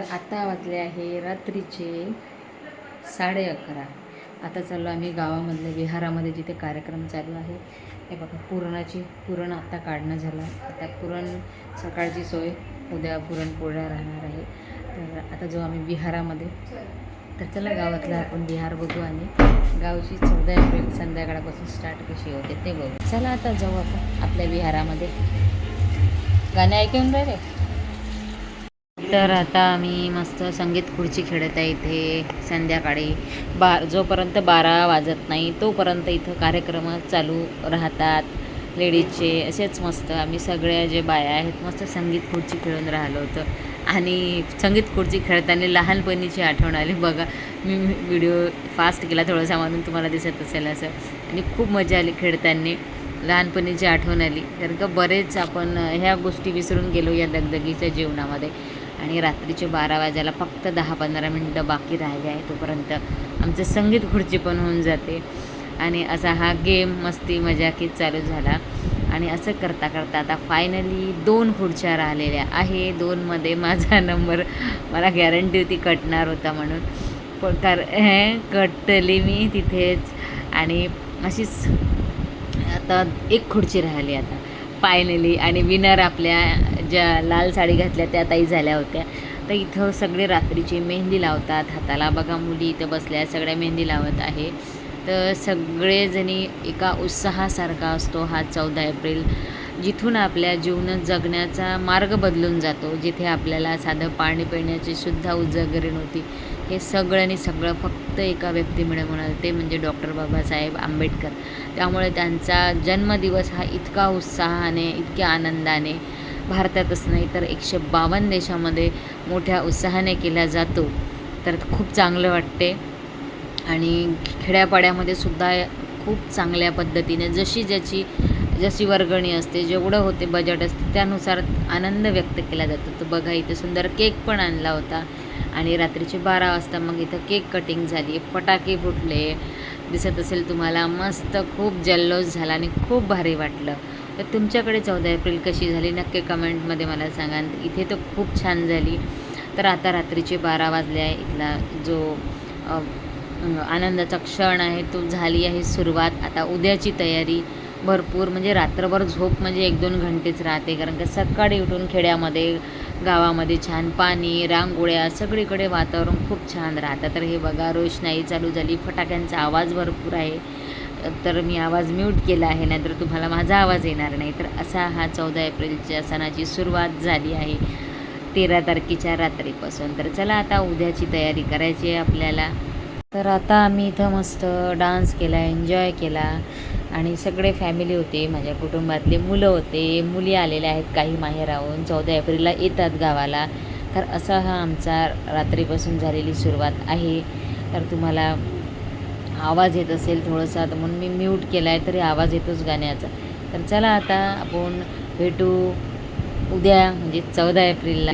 तर आता वाजले आहे रात्रीचे साडे अकरा. आता चाललो आम्ही गावामधल्या विहारामध्ये जिथे कार्यक्रम चालू आहे. हे बघा पुरणाची पुरण आत्ता काढणं झालं. आता पुरण सकाळची सोय उद्या पुरणपोळ्या राहणार आहे. तर आता जाऊ आम्ही विहारामध्ये. तर चला गावातला आपण विहार बघू आणि गावची चौदा एप्रिल संध्याकाळपासून स्टार्ट कशी होते ते बघू. चला आता जाऊ आपण आपल्या विहारामध्ये. गाणे ऐकून राहिले? तर आता आम्ही मस्त संगीत खुर्ची खेळत आहे इथे संध्याकाळी. बा जोपर्यंत बारा वाजत नाही तोपर्यंत इथं कार्यक्रम चालू राहतात. लेडीजचे असेच मस्त. आम्ही सगळ्या जे बाया आहेत मस्त संगीत खुर्ची खेळून राहिलो होतं. आणि संगीत खुर्ची खेळताना लहानपणीची आठवण आली. बघा मी व्हिडिओ फास्ट केला थोडासा म्हणून तुम्हाला दिसत असेल असं. आणि खूप मजा आली खेळताना. लहानपणीची आठवण आली. कारण का बरेच आपण ह्या गोष्टी विसरून गेलो या दगदगीच्या जीवनामध्ये. आणि रात्रीचे बारा वाजायला फक्त दहा पंधरा मिनटं बाकी राहिले आहे तोपर्यंत आमचं संगीत खुर्ची पण होऊन जाते. आणि असा हा गेम मस्ती मजाकीत चालू झाला. आणि असं करता करता आता फायनली दोन खुर्च्या राहिलेल्या आहे दोनमध्ये माझा नंबर मला गॅरंटी होती कटणार होता म्हणून. पण कार हे कटली मी तिथेच. आणि अशीच आता एक खुर्ची राहिली आता. फायनली आणि विनर आपल्या ज्या लाल साडी घातल्या त्या ताई झाल्या होत्या. तर इथं सगळे रात्रीची मेहंदी लावतात. हाताला बघा मुली इथं बसल्या सगळ्या मेहंदी लावत आहे. तर सगळेजणी एका उत्साहासारखा असतो हा चौदा एप्रिल. जिथून आपल्या जीवन जगण्याचा मार्ग बदलून जातो. जिथे आपल्याला साधं पाणी पिण्याची सुद्धा उजगरी नव्हती. हे सगळ्यांनी सगळं फक्त एका व्यक्तीमुळे म्हणाल ते म्हणजे डॉक्टर बाबासाहेब आंबेडकर. त्यामुळे त्यांचा जन्मदिवस हा इतका उत्साहाने इतक्या आनंदाने भारतातच नाही तर एकशे बावन्न देशामध्ये मोठ्या उत्साहाने केला जातो. तर खूप चांगलं वाटते. आणि खेड्यापाड्यामध्ये सुद्धा खूप चांगल्या पद्धतीने जशी ज्याची जशी वर्गणी असते जेवढं होते बजेट असते त्यानुसार आनंद व्यक्त केला जातो. तर बघा इथे सुंदर केक पण आणला होता. आणि रात्रीचे बारा वाजता मग इथं केक कटिंग झाली. फटाके फुटले. दिसत असेल तुम्हाला मस्त खूप जल्लोष झाला आणि खूप भारी वाटलं. तर तुमच्याकडे चौदा एप्रिल कशी झाली? नक्की कमेंटमध्ये मला सांगा. इथे तर खूप छान झाली. तर आता रात्रीचे बारा वाजले आहे. इथला जो आनंदाचा क्षण आहे तो झाली आहे सुरुवात. आता उद्याची तयारी भरपूर. म्हणजे रात्रभर झोप म्हणजे एक दोन घंटेच राहते. कारण का सकाळी उठून खेड्यामध्ये गावामध्ये छान पाणी रांगोळ्या सगळीकडे वातावरण खूप छान राहतं. तर हे बघा रोषणाई चालू झाली. फटाक्यांचा आवाज भरपूर आहे. तर मी आवाज म्यूट केला आहे नाहीतर तुम्हाला माझा आवाज येणार नाही. तर असा हा चौदा एप्रिलच्या सणाची सुरुवात झाली आहे तेरा तारखेच्या रात्रीपासून. तर चला आता उद्याची तयारी करायची आहे आपल्याला. तर आता आम्ही इथं मस्त डान्स केला एन्जॉय केला. आणि सगळे फॅमिली होते माझ्या कुटुंबातले मुलं होते मुली आलेल्या आहेत काही माहेराहून. चौदा एप्रिलला येतात गावाला. तर असा हा आमचा रात्रीपासून झालेली सुरुवात आहे. तर तुम्हाला आवाज येत असेल थोडंसा तर म्हणून मी म्यूट केला आहे तरी आवाज येतोच गाण्याचा. तर चला आता आपण भेटू उद्या म्हणजे चौदा एप्रिलला.